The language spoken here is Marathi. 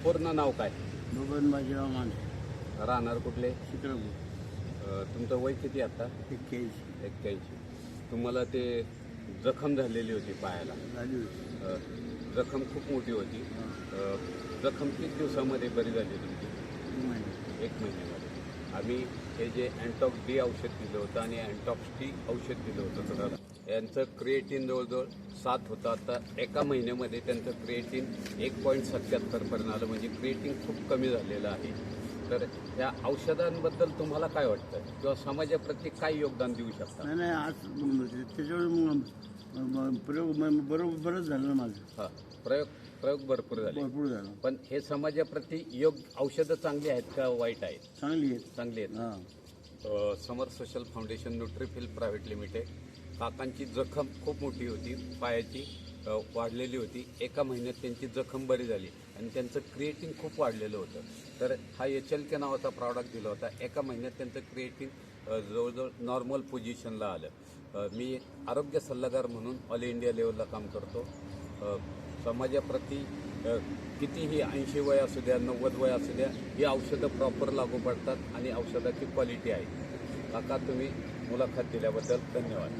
संपूर्ण नाव काय? बबन बाजीराव माने. राहणार कुठले? चित्रकूट. अ, तुमचं वय किती आता? एक्क्याऐंशी. एक्क्याऐंशी. तुम्हाला ते जखम झालेली होती पायाला. झाली होती. अ, जखम खूप मोठी होती. अ, जखम किती दिवसामध्ये बरी झाली तुमची? एक महिन्यामध्ये. आम्ही हे जे अँटॉक्स डी औषध दिलं होतं आणि अँटॉक्स टी औषध दिलं होतं तर यांचं क्रिएटिन जवळजवळ सात होतं. आता एका महिन्यामध्ये त्यांचं क्रिएटिन एक पॉईंट सत्याहत्तरपर्यंत आलं. म्हणजे क्रिएटिन खूप कमी झालेलं आहे. तर ह्या औषधांबद्दल तुम्हाला काय वाटतं? किंवा समाजाप्रती काय योगदान देऊ शकता? नाही नाही आज त्याच्यावर मग प्रयोग म- बरोबर बरंच झालं ना माझं हा प्रयोग प्रयोग भरपूर झाले. भरपूर झालं. पण हे समाजाप्रती योग्य औषधं चांगली आहेत का वाईट आहेत? चांगली आहेत. चांगली आहेत हां. अ, Samar social foundation Nutrifil private limited काकांची जखम खूप मोठी होती पायाची. वाढलेली होती. एका महिन्यात त्यांची जखम बरी झाली आणि त्यांचं क्रिएटिंग खूप वाढलेलं होतं. तर हा एच एल के नावाचा प्रॉडक्ट दिला होता. एका महिन्यात त्यांचं क्रिएटिंग जवळजवळ नॉर्मल पोझिशनला आलं. मी आरोग्य सल्लागार म्हणून ऑल इंडिया लेवलला काम करतो. समाजाप्रती कितीही ऐंशी वय असू द्या नव्वद वय असू द्या ही औषधं प्रॉपर लागू पडतात आणि औषधाची क्वालिटी आहे. काका तुम्ही मुलाखत दिल्याबद्दल धन्यवाद.